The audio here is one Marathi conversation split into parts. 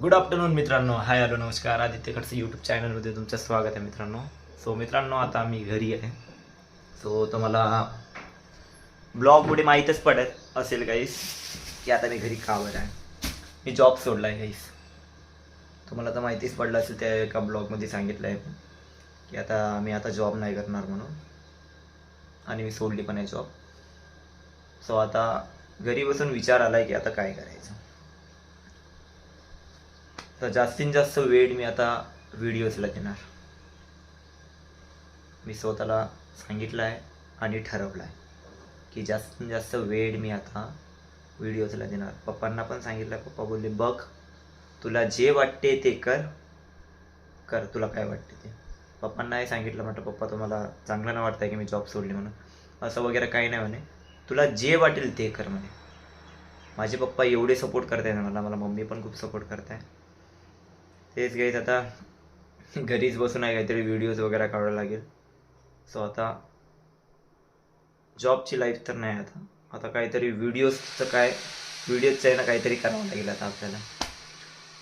गुड आफ्टरनून मित्रांनो. हाय हॅलो नमस्कार. आदित्य खडसे यूट्यूब चॅनलमध्ये तुमचं स्वागत आहे मित्रांनो. सो मित्रांनो आता मी घरी आहे. सो तुम्हाला ब्लॉगमुळे माहीतच पडत असेल काहीस की आता मी घरी का बरं आहे. मी जॉब सोडला आहे काहीस तुम्हाला तर माहितीच पडलं असेल त्या एका ब्लॉगमध्ये सांगितलं आहे की आता मी आता जॉब नाही करणार म्हणून. आणि मी सोडली पण आहे जॉब सो आता घरी बसून विचार आला आहे की आता काय करायचं. तर जास्तीत जास्त वेळ मी आता व्हिडिओजला देणार. मी स्वतःला सांगितलं आहे आणि ठरवलं आहे की जास्तीत जास्त वेळ मी आता व्हिडिओजला देणार. पप्पांना पण सांगितलं पप्पा बोलले बघ तुला जे वाटते ते कर कर तुला काय वाटते ते. पप्पांनाही सांगितलं म्हटलं पप्पा तुम्हाला चांगलं नाही वाटतं की मी जॉब सोडली म्हणून. असं वगैरे काही नाही म्हणे. तुला जे वाटेल ते कर म्हणे. माझे पप्पा एवढे सपोर्ट करत आहे ना मला मला मम्मी पण खूप सपोर्ट करत आहे तेच घ्यायच आता घरीच बसून आहे काहीतरी व्हिडिओज वगैरे काढावं लागेल. सो आता जॉबची लाईफ तर नाही आता. आता काहीतरी व्हिडिओजचं काय व्हिडिओजचं आहे ना काहीतरी करावं लागेल आता आपल्याला.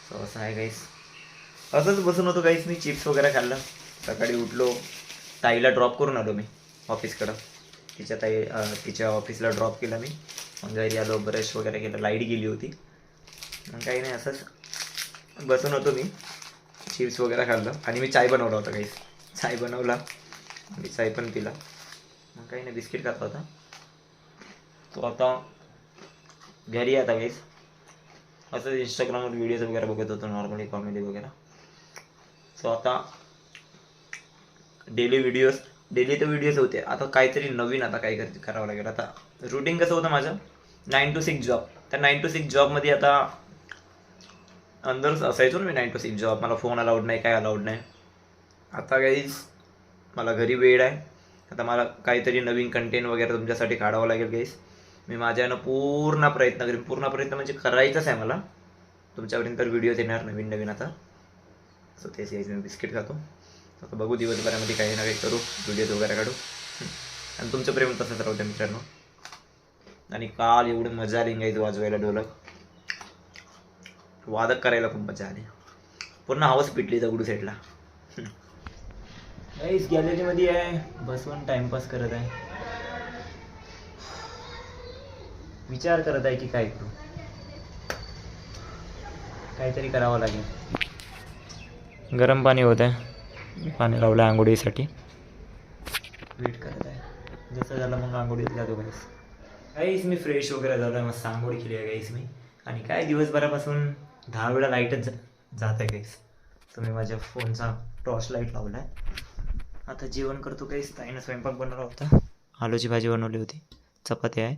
सो असं आहे काहीच असंच बसून होतो काहीच मी चिप्स वगैरे खाल्लं. सकाळी उठलो. ताईला ड्रॉप करून आलो मी ऑफिसकडं तिच्या ताई तिच्या ऑफिसला ड्रॉप केला मी. मग घरी आलो ब्रश वगैरे केलं लाइट गेली होती. मग काही नाही असंच बसून होतो मी. चिप्स वगैरे खाल्लं. आणि मी चाय बनवला होता काही. चाय बनवला. मी चाय पण पिला. मग काही नाही बिस्किट खात होता. तो आता घरी आता काहीच असंच इंस्टाग्रामवर व्हिडिओज वगैरे बघत होतो नॉर्मली कॉमेडी वगैरे. सो आता डेली व्हिडिओज डेली तर व्हिडिओज होते. आता काहीतरी नवीन आता काही करावं लागेल. आता रुटीन कसं होतं माझं? नाईन टू सिक्स जॉब त्या नाईन टू सिक्स जॉबमध्ये आता अंदरच असायचो ना मी नाईन टू सिक्स जॉब मला फोन अलाउड नाही काय अलाउड नाही. आता काहीच मला घरी वेळ आहे. आता मला काहीतरी नवीन कंटेंट वगैरे तुमच्यासाठी काढावं लागेल काहीच मी माझ्यानं पूर्ण प्रयत्न करेन. पूर्ण प्रयत्न म्हणजे करायचंच आहे मला. तुमच्यापर्यंत व्हिडिओज येणार नवीन नवीन आता. सो तेच यायचं मी बिस्किट खातो. आता बघू दिवसभरामध्ये काही ना काही करू. व्हिडिओज वगैरे काढू. आणि तुमचं प्रेम तसंच राहू द्या मित्रांनो. आणि काल एवढं मजा आली वाजवायला ढोलक. वादक करायला खूप मजा आली. पूर्ण हवस पिटली दगडू साईडला गाईज गॅलरीमध्ये आहे. बसवून टाइमपास करत आहे. विचार करत आहे की काय करू? काहीतरी करावं लागेल. गरम पाणी होत आहे. पाणी लावलं आंघोळीसाठी. वेट करत आहे. जसं झालं मग आंघोळीत जातो गाईस काहीच मी फ्रेश वगैरे झालो आहे मस्त आंघोळी केली आहे काहीच मी. आणि काय दिवसभरापासून? दहा वेळा लाईटच जात आहे काहीच तुम्ही माझ्या फोनचा टॉर्च लाइट लावला आहे आता जेवण करतो काहीच ताईनं स्वयंपाक बनवला होता. आलूची भाजी बनवली होती. चपाती आहे.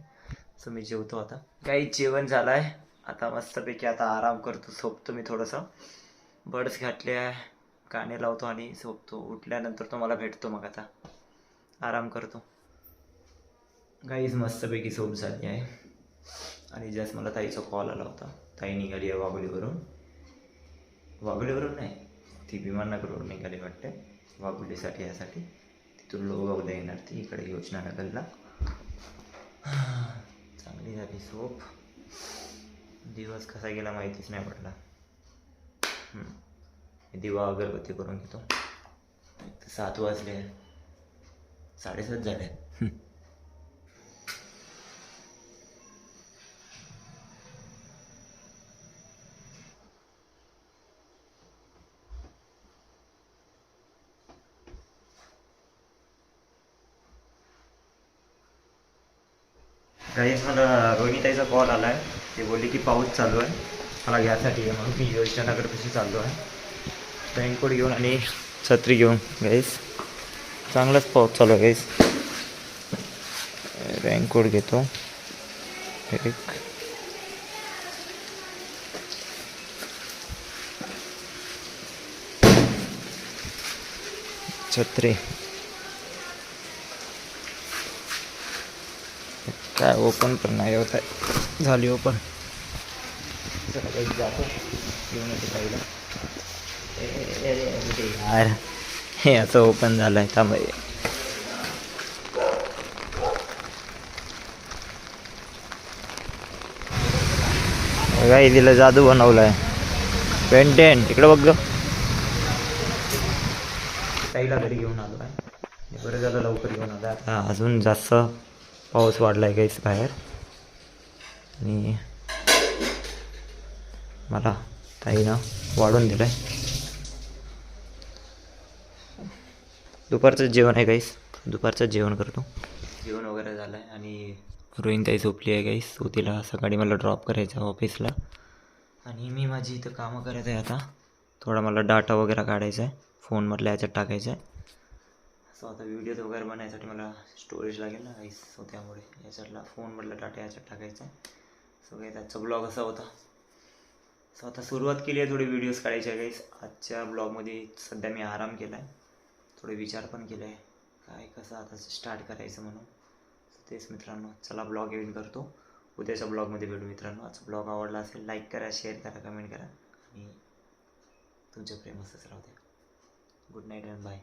सो मी जेवतो आता. काही जेवण झालं आहे आता मस्तपैकी आता आराम करतो. झोपतो मी थोडंसं. बड्स घातले आहे. गाणे लावतो आणि झोपतो. उठल्यानंतर तो मला भेटतो मग आता. आराम करतो. गाईज मस्तपैकी झोप झाली आहे. आणि जस्ट मला ताईचा कॉल आला होता ताई निघाली आहे वाघोलीवरून. वाघोलीवरून नाही ती विमाननगरवरून निघाली वाटते वाघोलीसाठी यासाठी. तिथून लोगावला येणार ती इकडे योजना नगरला चांगली झाली सोप दिवस कसा गेला माहितीच नाही पडला. दिवा अगरबत्ती करून घेतो. एक तर सात वाजले. साडेसात झाले. काहीच मला रोहिणीताईचा कॉल आला आहे ते बोलली की पाऊस चालू आहे. मला घ्यासाठी आहे म्हणून मी योजनानगरपाशी चाललो आहे. रेनकोट घेऊन आणि छत्री घेऊन गाईस चांगलाच पाऊस चालू आहे गाईस रेनकोट घेतो. एक. छत्री. काय ओपन पण नाही होत आहे. झाली ओपन यार हे असं ओपन झालं आहे थांब. बघा दिलं जादू बनवलाय. बेंटेन इकडं बघ ताईला घरी घेऊन आलो आहे बरं झालं लवकर घेऊन आलो. आता अजून जास्त. पाऊस वाढला आहे काहीच बाहेर. आणि मला ताईनं वाढून दिलं आहे दुपारचं जेवण आहे गाईस दुपारचं जेवण करतो. जेवण वगैरे झालं आहे आणि रोहिणताई झोपली आहे गाईस सो तिला सकाळी मला ड्रॉप करायचा आहे ऑफिसला आणि मी माझी इथं कामं करत आहे आता. थोडा मला डाटा वगैरे काढायचा आहे. फोनमधल्या याच्यात टाकायचा आहे. सो आता व्हिडिओज वगैरे बनवायसाठी मला स्टोरेज लागेल ना गाईस सो त्यामुळे याच्यातला फोनमधला डाटा याच्यात टाकायचा आहे. सो काही त्याचा ब्लॉग असा होता. सो आता सुरुवात केली आहे थोडे व्हिडिओज काढायचे आहे गाईस आजच्या ब्लॉगमध्ये सध्या मी आराम केला आहे थोडे विचार पण केले. आहे काय कसं आता स्टार्ट करायचं म्हणून. तेच मित्रांनो चला ब्लॉग एडिट करतो. उद्याच्या ब्लॉगमध्ये भेटू मित्रांनो. आजचा ब्लॉग आवडला असेल लाईक करा शेअर करा कमेंट करा. आणि तुमच्या प्रेम असंच राहू द्या. Good night and bye